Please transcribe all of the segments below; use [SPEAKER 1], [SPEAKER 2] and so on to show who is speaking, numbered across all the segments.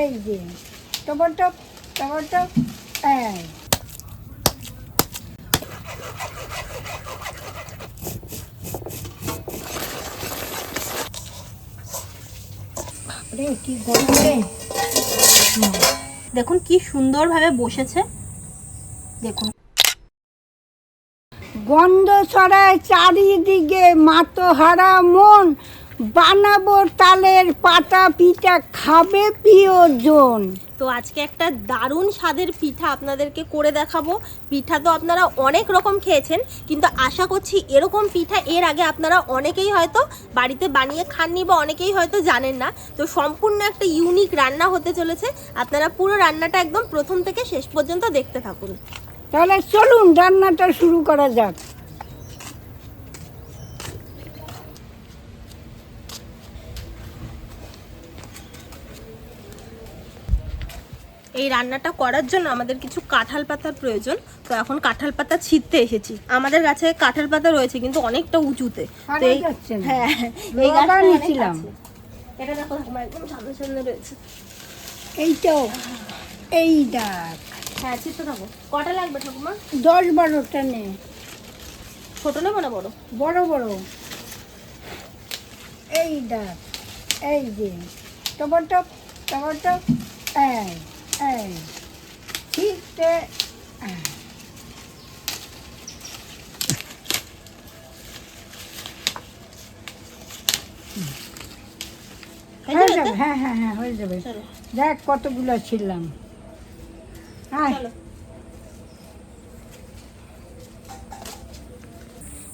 [SPEAKER 1] এই যে টপটপ টপটপ এই।
[SPEAKER 2] দেখুন কি সুন্দরভাবে বসেছে। দেখুন।
[SPEAKER 1] গন্ধ ছড়ায় চারিদিকে মাতোহারা মন। বানাবো তালের পাতা পিঠা খাবে প্রিয়জন।
[SPEAKER 2] তো আজকে একটা দারুণ স্বাদের পিঠা আপনাদেরকে করে দেখাবো। পিঠা তো আপনারা অনেক রকম খেয়েছেন কিন্তু আশা করছি এরকম পিঠা এর আগে আপনারা অনেকেই হয়তো বাড়িতে বানিয়ে খাননি বা অনেকেই হয়তো জানেন না। তো সম্পূর্ণ একটা ইউনিক রান্না হতে চলেছে। আপনারা পুরো রান্নাটা একদম প্রথম থেকে শেষ পর্যন্ত দেখতে থাকুন।
[SPEAKER 1] তাহলে চলুন রান্নাটা শুরু করা যাক।
[SPEAKER 2] এই রান্নাটা করার জন্য আমাদের কিছু কাঁঠাল পাতার প্রয়োজন। তো এখন কাঁঠাল পাতা ছিঁড়তে এসেছি। আমাদের গাছে কাঁঠাল পাতা রয়েছে কিন্তু অনেকটা উঁচুতে। তো এই- হ্যাঁ এই
[SPEAKER 1] লতা
[SPEAKER 2] গাছটা
[SPEAKER 1] নিয়েছিলাম।
[SPEAKER 2] এটা দেখো একদম সামনে সামনে রয়েছে।
[SPEAKER 1] এই এই ডাক
[SPEAKER 2] হ্যাঁ ছিঁড়তে থাকো। কটা লাগবে ঠাকুমা?
[SPEAKER 1] দশ বারোটা নে।
[SPEAKER 2] ছোট নেব না বড়?
[SPEAKER 1] বড় বড়। এই ডাক এই যে। টপটপ এই।
[SPEAKER 2] হয়ে
[SPEAKER 1] হয়ে
[SPEAKER 2] যাবে
[SPEAKER 1] হ্যাঁ হ্যাঁ হ্যাঁ হয়ে যাবে। দেখ কতগুলো ছিলাম। হ্যাঁ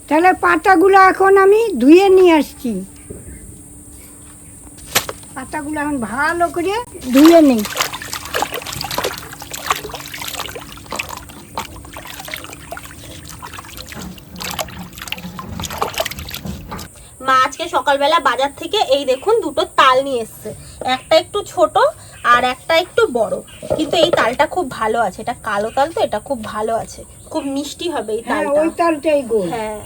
[SPEAKER 1] তাহলে পাতাগুলো এখন আমি ধুয়ে নিয়ে আসছি। পাতাগুলো এখন ভালো করে ধুয়ে নিই
[SPEAKER 2] মা আজকে সকালবেলা বাজার থেকে এই দেখুন দুটো তাল নিয়ে এসছে। একটা একটু ছোট আর একটা একটু বড়। কিন্তু এই তালটা খুব ভালো আছে। এটা কালো তাল তো এটা খুব ভালো আছে। খুব মিষ্টি হবে এই
[SPEAKER 1] হ্যাঁ
[SPEAKER 2] তালটা।
[SPEAKER 1] ওই তালটাই গোল।
[SPEAKER 2] হ্যাঁ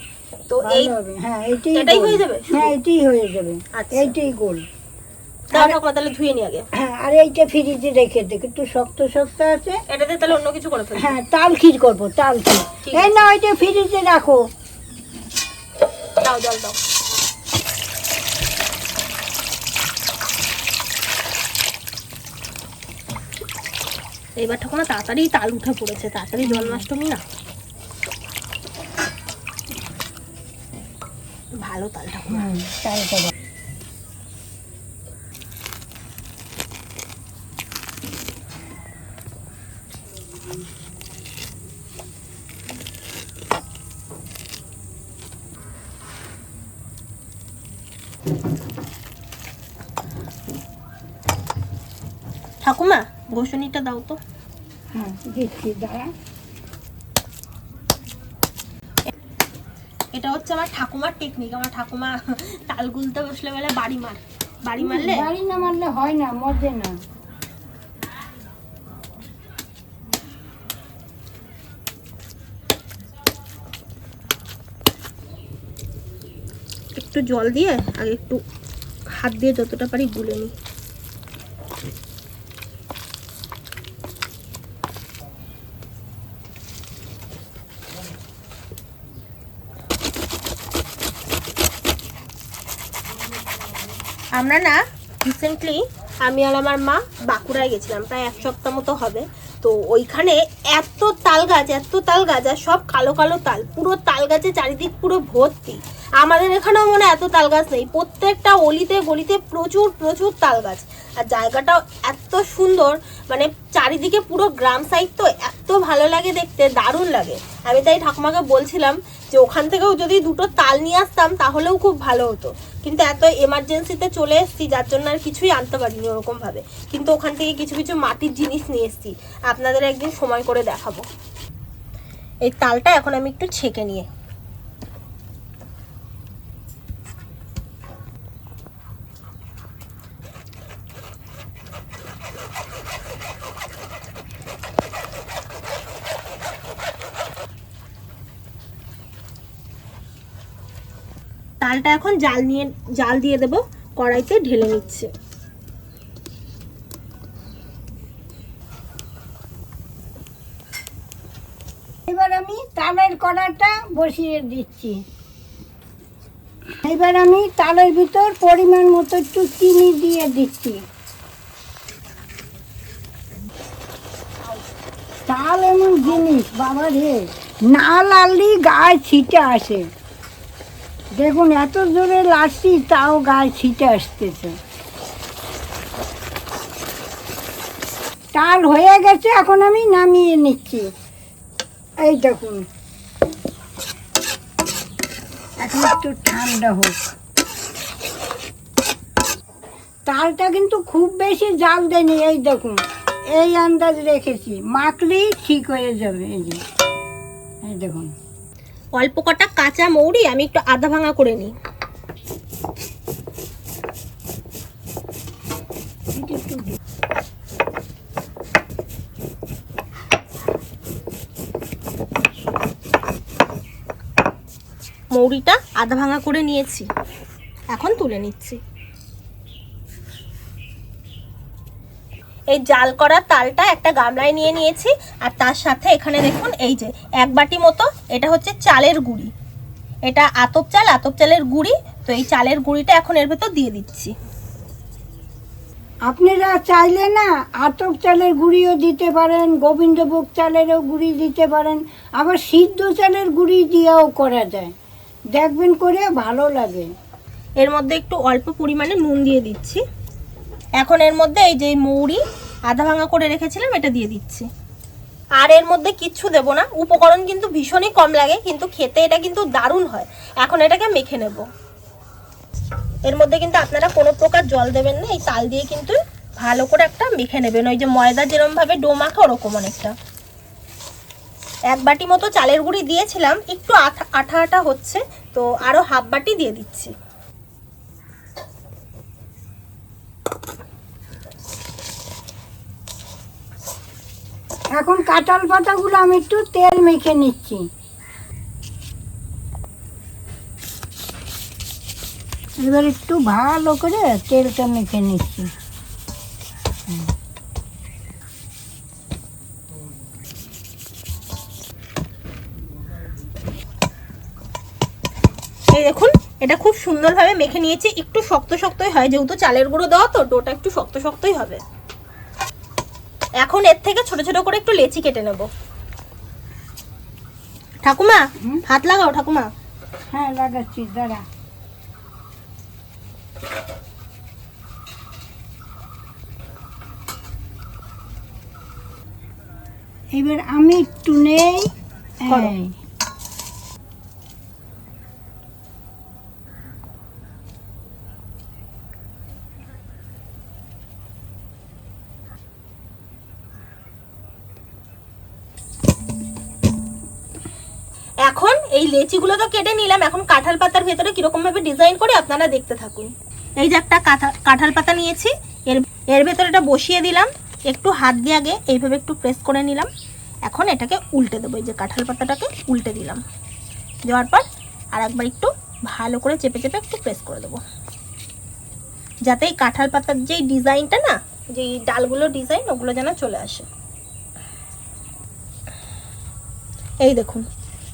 [SPEAKER 2] তো এই
[SPEAKER 1] হ্যাঁ এইটাই
[SPEAKER 2] এটাই
[SPEAKER 1] গোল।
[SPEAKER 2] হয়ে যাবে?
[SPEAKER 1] হ্যাঁ এইটাই হয়ে যাবে।
[SPEAKER 2] আচ্ছা।
[SPEAKER 1] এইটাই গোল।
[SPEAKER 2] তাহলে ধুয়ে নি আগে।
[SPEAKER 1] হ্যাঁ আর এইটা ফ্রিজে রেখে দেখ। একটু শক্ত শক্ত আছে।
[SPEAKER 2] এটাতে তাহলে অন্য কিছু করে
[SPEAKER 1] হ্যাঁ তাল ক্ষীর করব তাল ক্ষীর।
[SPEAKER 2] ঠিক
[SPEAKER 1] এই না ওইটা ফ্রিজে রাখো।
[SPEAKER 2] দাও জল দাও। এবার ঠাকুমা তাড়াতাড়ি তাল উঠে পড়েছে তাড়াতাড়ি জন্মাষ্টমী না। ভালো তাল ঠাকুমা
[SPEAKER 1] হুম তালটা দাও।
[SPEAKER 2] ঠাকুমা ঘষণিটা দাও তো।
[SPEAKER 1] হ্যাঁ
[SPEAKER 2] এটা হচ্ছে আমার ঠাকুমার টেকনিক আমার ঠাকুমা তাল গুলতে বসলে বলে বাড়ি মার। বাড়ি মারলে?
[SPEAKER 1] বাড়ি না মারলে হয় না মজে না।
[SPEAKER 2] একটু জল দিয়ে আগে একটু হাত দিয়ে যতটা পারি গুলে নিই। আমরা না রিসেন্টলি আমি আর আমার মা বাঁকুড়ায় গেছিলাম, প্রায় এক সপ্তাহ মতো হবে। তো ওইখানে এত তাল গাছ, এত তাল গাছ, আর সব কালো কালো তাল, পুরো তাল গাছে চারিদিক পুরো ভর্তি। আমাদের এখানেও মনে এত তাল গাছ নেই, প্রত্যেকটা অলিতে গলিতে প্রচুর প্রচুর তাল গাছ। আর জায়গাটাও এত সুন্দর মানে চারিদিকে পুরো গ্রাম সাইড তো এত ভালো লাগে দেখতে, দারুণ লাগে। আমি তাই ঠাকুমাকে বলছিলাম যে ওখান থেকেও যদি দুটো তাল নিয়ে আসতাম তাহলেও খুব ভালো হতো। কিন্তু এত এমার্জেন্সিতে চলে এসেছি, যার জন্য আর কিছুই আনতে পারিনি ওরকম ভাবে কিন্তু ওখান থেকে কিছু কিছু মাটির জিনিস নিয়ে এসেছি। আপনাদের একদিন সময় করে দেখাবো। এই তালটা এখন আমি একটু ছেঁকে নিয়ে। তালটা এখন জাল নিয়ে জাল দিয়ে দেবো, কড়াইতে ঢেলে নিচ্ছে
[SPEAKER 1] এবার আমি তালের কড়াটা বসিয়ে দিচ্ছি। এবার আমি তালের ভিতর পরিমাণ মতো একটু চিনি দিয়ে দিচ্ছি। তাল এমন জিনিস, বাবা রে। না লাললি গায়ে ছিটে আসে। দেখুন, এত জোরে লাড়ছি তাও গায়ে ছিটে আসতেছে। তাল হয়ে গেছে, এখন আমি নামিয়ে নিচ্ছি। এই দেখুন এখন একটু ঠান্ডা হোক। তালটা কিন্তু খুব বেশি জাল দেয়নি, এই দেখুন এই আন্দাজ রেখেছি, মাখলেই ঠিক হয়ে যাবে, এই যে। এই দেখুন।
[SPEAKER 2] অল্প কটা কাঁচা মৌরি, আমি একটু আধা ভাঙা করে নিই। মৌরিটা আধা ভাঙা করে নিয়েছি। এখন তুলে নিচ্ছি। এই জাল করা তালটা একটা গামলায় নিয়ে নিয়েছি, আর তার সাথে এখানে দেখুন, এই যে এক বাটি মতো, এটা হচ্ছে চালের গুঁড়ি। এটা আতপ চাল, আতপ চালের গুঁড়ি, তো এই চালের গুঁড়িটা এখন এর ভেতর দিয়ে দিচ্ছি।
[SPEAKER 1] আপনারা চাইলে না আতপ চালের গুঁড়িও দিতে পারেন, গোবিন্দভোগ চালেরও গুঁড়ি দিতে পারেন, আবার সিদ্ধ চালের গুঁড়ি দিয়েও করা যায়। দেখবেন করে ভালো লাগে।
[SPEAKER 2] এর মধ্যে একটু অল্প পরিমাণে নুন দিয়ে দিচ্ছি। এখন এর মধ্যে এই যে মৌরি, আধা ভাঙা করে রেখেছিলাম, এটা দিয়ে দিচ্ছি। আর এর মধ্যে কিচ্ছু দেবো না। উপকরণ কিন্তু ভীষণই কম লাগে, কিন্তু খেতে এটা কিন্তু দারুণ হয়। এখন এটাকে মেখে নেব। এর মধ্যে কিন্তু আপনারা কোনো প্রকার জল দেবেন না, এই তাল দিয়ে কিন্তু ভালো করে একটা মেখে নেবেন। ওই যে ময়দা যেরমভাবে ডো ওরকম অনেকটা। এক বাটি মতো চালের গুঁড়ি দিয়েছিলাম, একটু আঠা আঠা আঠা হচ্ছে, তো আরও হাফ বাটি দিয়ে দিচ্ছি।
[SPEAKER 1] এখন কাঁঠাল পাতাগুলো আমি একটু তেল মেখে নিচ্ছি। এবার একটু ভালো করে তেলটা মেখে নিচ্ছি।
[SPEAKER 2] এই দেখুন এটা খুব সুন্দরভাবে মেখে নিয়েছি। একটু শক্ত শক্তই হয় যেহেতু চালের গুঁড়ো দেওয়া তো ডোটা একটু শক্ত শক্তই হবে। এখন এর থেকে ছোট ছোট করে একটু লেচি কেটে নেব। ঠাকুমা? হাত লাগাও ঠাকুমা।
[SPEAKER 1] হ্যাঁ লাগাচ্ছি দাঁড়া। এবার আমি একটু নেই
[SPEAKER 2] করো।
[SPEAKER 1] এই।
[SPEAKER 2] লেচিগুলো তো কেটে নিলাম, এখন কাঁঠাল পাতার ভেতরে কীরকম ভাবে ডিজাইন করে আপনারা দেখতে থাকুন। এই যে একটা কাঁঠা- কাঁঠাল পাতা নিয়েছি, এর এর ভেতরে এটা বসিয়ে দিলাম, একটু হাত দিয়ে আগে এইভাবে একটু প্রেস করে নিলাম। এখন এটাকে উল্টে দেবো, এই যে কাঁঠাল পাতাটাকে উল্টে দিলাম। দেওয়ার পর আর একবার একটু ভালো করে চেপে চেপে একটু প্রেস করে দেবো। যাতে এই কাঁঠাল পাতার যেই ডিজাইনটা না, যেই ডালগুলো ডিজাইন ওগুলো যেন চলে আসে। এই দেখুন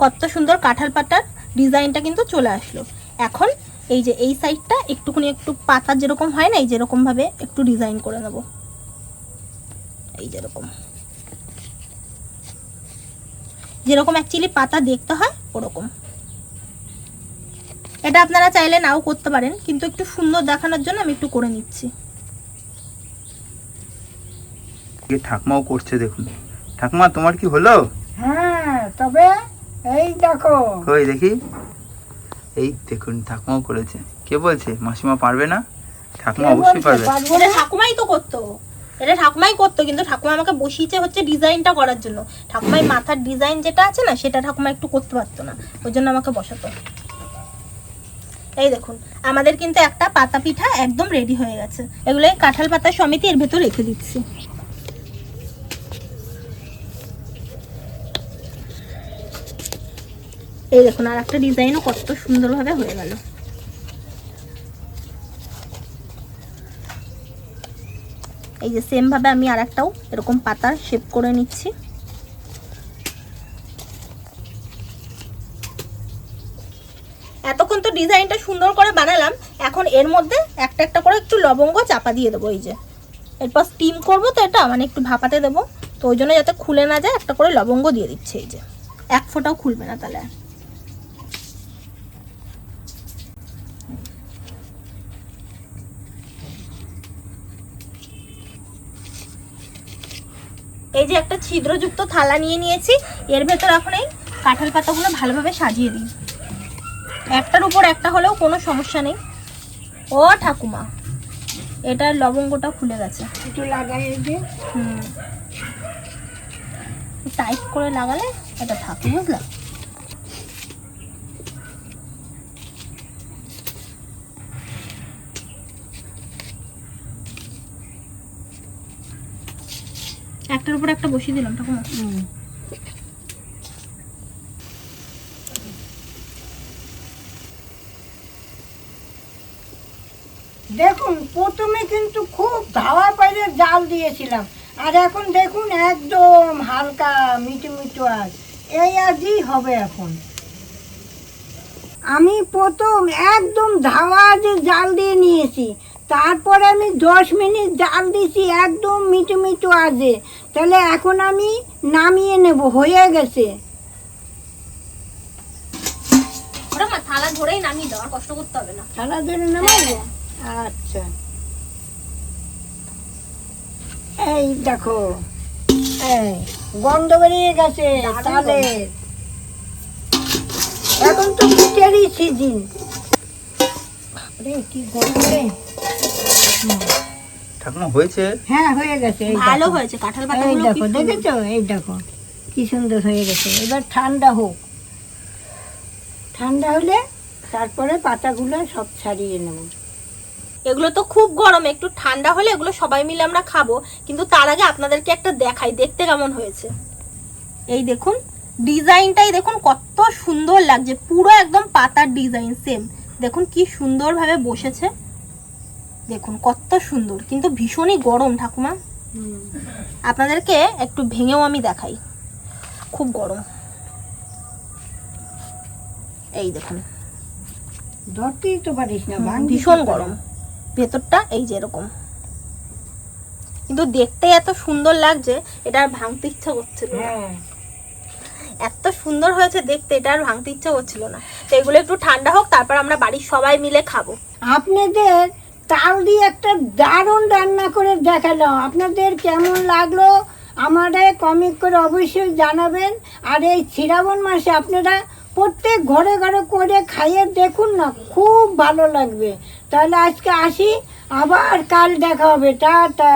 [SPEAKER 2] কত সুন্দর কাঁঠাল পাতার ডিজাইনটা কিন্তু চলে আসলো। এখন এই যে এই সাইডটা একটুখানি একটু পাতা যেরকম হয় না এই যেরকম ভাবে একটু ডিজাইন করে নেব। এই যেরকম। যেরকম অ্যাকচুয়ালি পাতা দেখতে হয় ওরকম। এটা আপনারা চাইলে নাও করতে পারেন কিন্তু একটু সুন্দর দেখানোর জন্য আমি একটু করে নিচ্ছি।
[SPEAKER 3] ঠাকমাও করছে দেখুন। ঠাকমা তোমার কি হলো?
[SPEAKER 1] হ্যাঁ তবে এই দেখো।
[SPEAKER 3] কই দেখি? এই দেখুন ঠাকমাও করেছে। কে বলছে? মাসিমা পারবে না? ঠাকমা অবশ্যই পারবে।
[SPEAKER 2] এটা ঠাকুমাই তো করতো। এটা ঠাকুমাই করতো কিন্তু ঠাকুমা আমাকে বসিয়েছে হচ্ছে ডিজাইনটা করার জন্য। ঠাকুমাই মাথার ডিজাইন যেটা আছে না সেটা ঠাকুমা একটু করতে পারতো না। ওই জন্য আমাকে বসাতো। এই দেখুন আমাদের কিন্তু একটা পাতা পিঠা একদম রেডি হয়ে গেছে। এগুলো কাঁঠাল পাতা সমিতি এর ভেতর রেখে দিচ্ছি। এই দেখুন, আর একটা ডিজাইনও কত সুন্দরভাবে হয়ে গেল। এই যে সেমভাবে আমি আর একটাও এরকম পাতার শেপ করে নিচ্ছি। এতক্ষণ তো ডিজাইনটা সুন্দর করে বানালাম, এখন এর মধ্যে একটা একটা করে একটু লবঙ্গ চাপা দিয়ে দেবো, এই যে। এরপর স্টিম করব তো এটা মানে একটু ভাপাতে দেবো, তো ওই জন্য যাতে খুলে না যায়, একটা করে লবঙ্গ দিয়ে দিচ্ছে, এই যে। এক ফোঁটাও খুলবে না তাহলে। এই যে একটা ছিদ্রযুক্ত থালা নিয়ে নিয়েছি এর ভেতর এখন এই কাঁঠাল পাতাগুলো ভালোভাবে সাজিয়ে দিই। একটার উপর একটা হলেও কোনো সমস্যা নেই। ও ঠাকুমা এটার লবঙ্গটা খুলে গেছে।
[SPEAKER 1] একটু লাগাই
[SPEAKER 2] হুম। টাইট করে লাগালে এটা থাকে বুঝলা? একটার উপর একটা বসিয়ে দিলাম ঠাকুমা
[SPEAKER 1] দেখুন প্রথমে কিন্তু খুব ধাওয়া পাইলে জাল দিয়েছিলাম। আর এখন দেখুন একদম হালকা মিটু মিটু আজ। এই আজই হবে এখন। আমি প্রথম একদম ধাওয়া আজে জাল দিয়ে নিয়েছি। তারপরে আমি দশ মিনিট জাল দিয়েছি একদম মিটু মিটু আজে। তাহলে এখন আমি নামিয়ে নেব হয়ে গেছে।
[SPEAKER 2] থালা ধরেই নামিয়ে দাও আর কষ্ট করতে হবে না।
[SPEAKER 1] থালা ধরে নামাবো? আচ্ছা। এই দেখো এই গন্ধ বেরিয়ে গেছে তালের এখন তো পিঠেরই সিজন কি রে।
[SPEAKER 3] ঠাকুমা হয়েছে?
[SPEAKER 1] হ্যাঁ হয়ে গেছে
[SPEAKER 2] ভালো হয়েছে কাঁঠাল পাতাগুলো
[SPEAKER 1] দেখো দেখেছ? এই দেখো কি সুন্দর হয়ে গেছে। এবার ঠান্ডা হোক। ঠান্ডা হলে তারপরে পাতাগুলো সব ছাড়িয়ে নেব।
[SPEAKER 2] এগুলো তো খুব গরম একটু ঠান্ডা হলে এগুলো সবাই মিলে আমরা খাব। কিন্তু তার আগে আপনাদেরকে একটা দেখাই দেখতে কেমন হয়েছে। এই দেখুন ডিজাইনটাই দেখুন কত সুন্দর লাগছে। পুরো একদম পাতার ডিজাইন সেম দেখুন কি সুন্দরভাবে বসেছে। দেখুন কত সুন্দর কিন্তু ভীষণই গরম ঠাকুমা। আপনাদেরকে একটু ভেঙেও আমি দেখাই। খুব গরম। এই দেখুন।
[SPEAKER 1] ধরতেই তো পারিস না
[SPEAKER 2] ভীষণ গরম। ভেতরটা এই যে এরকম। কিন্তু দেখতে এত সুন্দর লাগছে এটা আর ভাঙতে ইচ্ছা করছিল
[SPEAKER 1] হ্যাঁ।
[SPEAKER 2] এত সুন্দর হয়েছে দেখতে এটা আর ভাঙতে ইচ্ছা করছিল না। তো এগুলো একটু ঠান্ডা হোক তারপর আমরা বাড়ির সবাই মিলে খাব।
[SPEAKER 1] আপনাদের তাল দিয়ে একটা দারুণ রান্না করে দেখালাম। আপনাদের কেমন লাগল আমারে কমেন্ট করে অবশ্যই জানাবেন। আর এই শ্রাবণ মাসে আপনারা প্রত্যেক ঘরে ঘরে করে খাইয়ে দেখুন না, খুব ভালো লাগবে। তাহলে আজকে আসি, আবার কাল দেখা হবে। টাটা।